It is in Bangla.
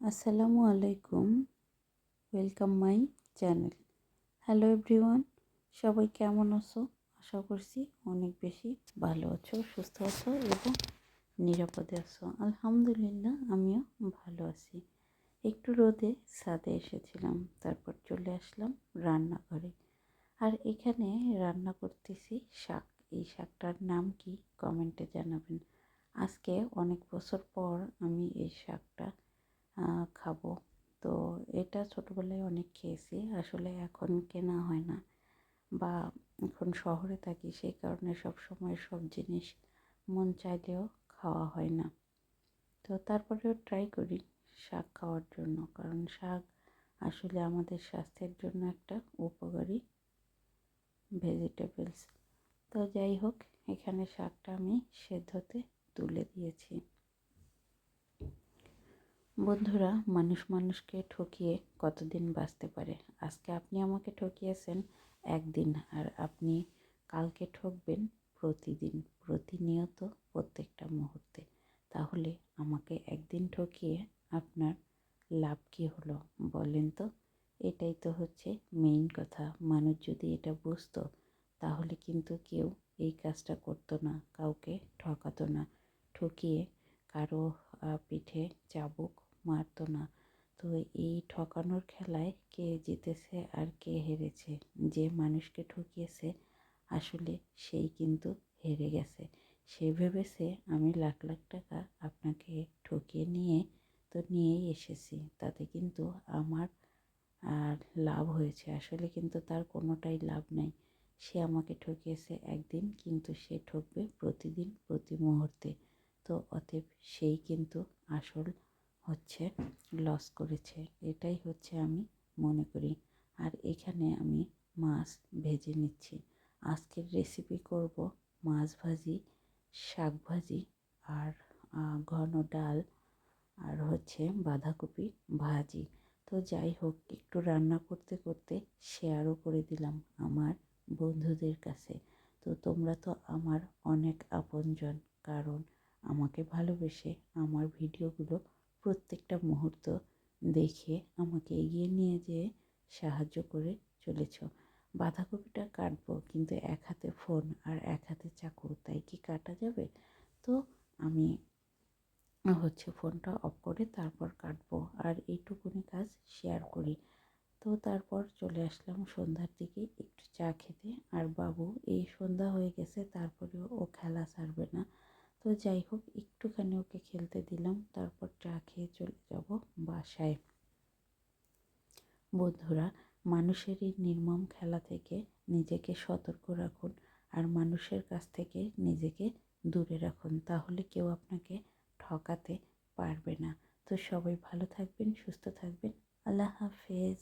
আসসালামু আলাইকুম। Welcome my channel hello everyone সবাই কেমন আছো? আশা করছি অনেক বেশি ভালো আছো, সুস্থ আছো এবং নিরাপদে আছো। আলহামদুলিল্লাহ, আমিও ভালো আছি। একটু রোদে ছাদে এসেছিলাম, তারপর চলে আসলাম রান্নাঘরে। আর এখানে রান্না করতেছি শাক। এই শাকটার নাম কি? কমেন্টে জানাবেন। আজকে অনেক বছর পর আমি এই শাকটা খাব। তো এটা ছোটোবেলায় অনেক খেয়েছি। আসলে এখন কেনা হয় না বা এখন শহরে থাকি সেই কারণে সব সময় সব জিনিস মন চাইলেও খাওয়া হয় না। তো তারপরেও ট্রাই করি শাক খাওয়ার জন্য। কারণ শাক আসলে আমাদের স্বাস্থ্যের জন্য একটা উপকারী ভেজিটেবলস তো যাই হোক, এখানে শাকটা আমি সেদ্ধতে তুলে দিয়েছি। বন্ধুরা, মানুষ মানুষকে ঠকিয়ে কতদিন বাঁচতে পারে? আজকে আপনি আমাকে ঠকিয়েছেন একদিন আর আপনি কালকে ঠকবেন প্রতিদিন, প্রতিনিয়ত প্রত্যেকটা মুহূর্তে। তাহলে আমাকে একদিন ঠকিয়ে আপনার লাভ কী হলো বলেন তো? এটাই তো হচ্ছে মেইন কথা। মানুষ যদি এটা বুঝতো, তাহলে কিন্তু কেউ এই কাজটা করতো না, কাউকে ঠকাতো না। ঠকিয়ে কারও পিঠে চাবুক মারতো না। তো এই ঠকানোর খেলায় কে জিতেছে আর কে হেরেছে? যে মানুষকে ঠকিয়েছে, আসলে সেই কিন্তু হেরে গেছে। সে ভেবেছে, আমি লাখ লাখ টাকা আপনাকে ঠকিয়ে নিয়ে তো নিয়েই এসেছি। তাতে কিন্তু আমার আর লাভ হয়েছে। আসলে কিন্তু তার কোনোটাই লাভ নাই। সে আমাকে ঠকিয়েছে একদিন, কিন্তু সে ঠকবে প্রতিদিন, প্রতি মুহূর্তে। তো অতএব সেই কিন্তু আসল হচ্ছে লস করেছে। এটাই হচ্ছে আমি মনে করি। আর এখানে আমি মাছ ভেজে নিচ্ছি। আজকের রেসিপি করব মাছ ভাজি, শাক ভাজি আর ঘন ডাল আর হচ্ছে বাঁধাকপি ভাজি। তো যাই হোক, একটু রান্না করতে করতে শেয়ারও করে দিলাম আমার বন্ধুদের কাছে। তো তোমরা তো আমার অনেক আপনজন। কারণ আমাকে ভালোবেসে আমার ভিডিওগুলো প্রত্যেকটা মুহূর্ত দেখে আমাকে এগিয়ে নিয়ে যেয়ে সাহায্য করে চলেছ। বাঁধাকপিটা কাটবো, কিন্তু এক হাতে ফোন আর এক হাতে চাকু, তাই কি কাটা যাবে? তো আমি হচ্ছে ফোনটা অফ করে তারপর কাটবো আর এইটুকুনি কাজ শেয়ার করি। তো তারপর চলে আসলাম সন্ধ্যার দিকে একটু চা খেতে। আর বাবু, এই সন্ধ্যা হয়ে গেছে, তারপরেও ও খেলা ছাড়বে না। তো যাই হোক, একটুখানি ওকে খেলতে দিলাম, তারপর চা খেয়ে চলে যাব বাসায়। বন্ধুরা মানুষের এই নির্মম খেলা থেকে নিজেকে সতর্ক রাখুন আর মানুষের কাছ থেকে নিজেকে দূরে রাখুন, তাহলে কেউ আপনাকে ঠকাতে পারবে না। তো সবাই ভালো থাকবেন, সুস্থ থাকবেন, আল্লাহ হাফেজ।